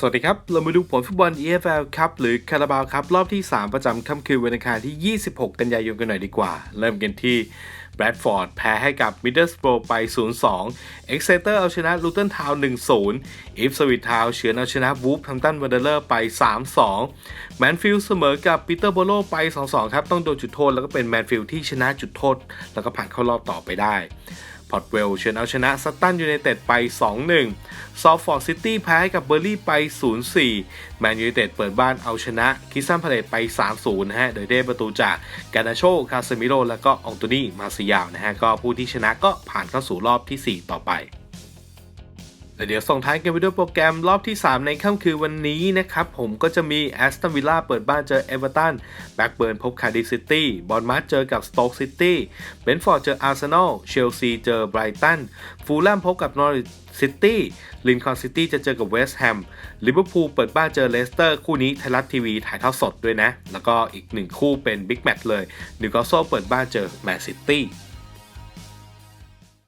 สวัสดีครับ เรามาดูผลฟุตบอล EFL ครับหรือคาราบาวครับ รอบที่ 3 ประจำค่ำคืนวันอังคารที่ 26 กันยายนกันหน่อยดีกว่า เริ่มกันที่แบรดฟอร์ดแพ้ให้กับมิดเดิลสโปรไป 0-2เอ็กเซเตอร์เอาชนะลูเทนทาวน์1-0 อีฟสวิตทาว์เฉือนเอาชนะวูฟทัมตันวันเดอร์ไป 3-2 แมนฟิลด์เสมอกับปีเตอร์โบโลไป 2-2 ครับ ต้องโดนจุดโทษแล้วก็เป็นแมนฟิลด์ที่ชนะจุดโทษ แล้วก็ผ่านเข้ารอบต่อไปได้ พอร์ตเวลเชิญเอาชนะซัตตันยูไนเต็ดไป 2-1 ซอฟฟอร์ดซิตี้แพ้ให้กับเบอร์ลี่ไป 0-4 แมนยูไนเต็ดเปิดบ้านเอาชนะคิซันพาเลตไป 3-0 นะฮะ โดยได้ประตูจากกานาโช คาเซมิโร และก็องตูนี่ มาซิยาวนะฮะ ก็ผู้ที่ชนะก็ผ่านเข้าสู่รอบทีสี่4 ต่อไป และเดี๋ยวส่งท้ายกันไปด้วยโปรแกรมรอบที่ 3 ในค่ำคืนวันนี้นะครับ ผมก็จะมีแอสตันวิลล่าเปิดบ้านเจอเอเวอร์ตันแบ็กเบิร์นพบคาร์ดิฟซิตี้บอลมาร์เจอกับสโต๊กซิตี้เบนฟอร์ดเจออาร์เซนอลเชลซีเจอไบรตันฟูลแลมพบกับนอริซิตี้ลินคอนซิตี้จะเจอกับเวสต์แฮมลิเวอร์พูลเปิดบ้านเจอเลสเตอร์ คู่นี้ไทยรัฐทีวีถ่ายทอดสดด้วยนะ แล้วก็อีกหนึ่งคู่เป็นบิ๊กแมตช์เลยนิวคาสเซิลเปิดบ้านเจอแมนซิตี้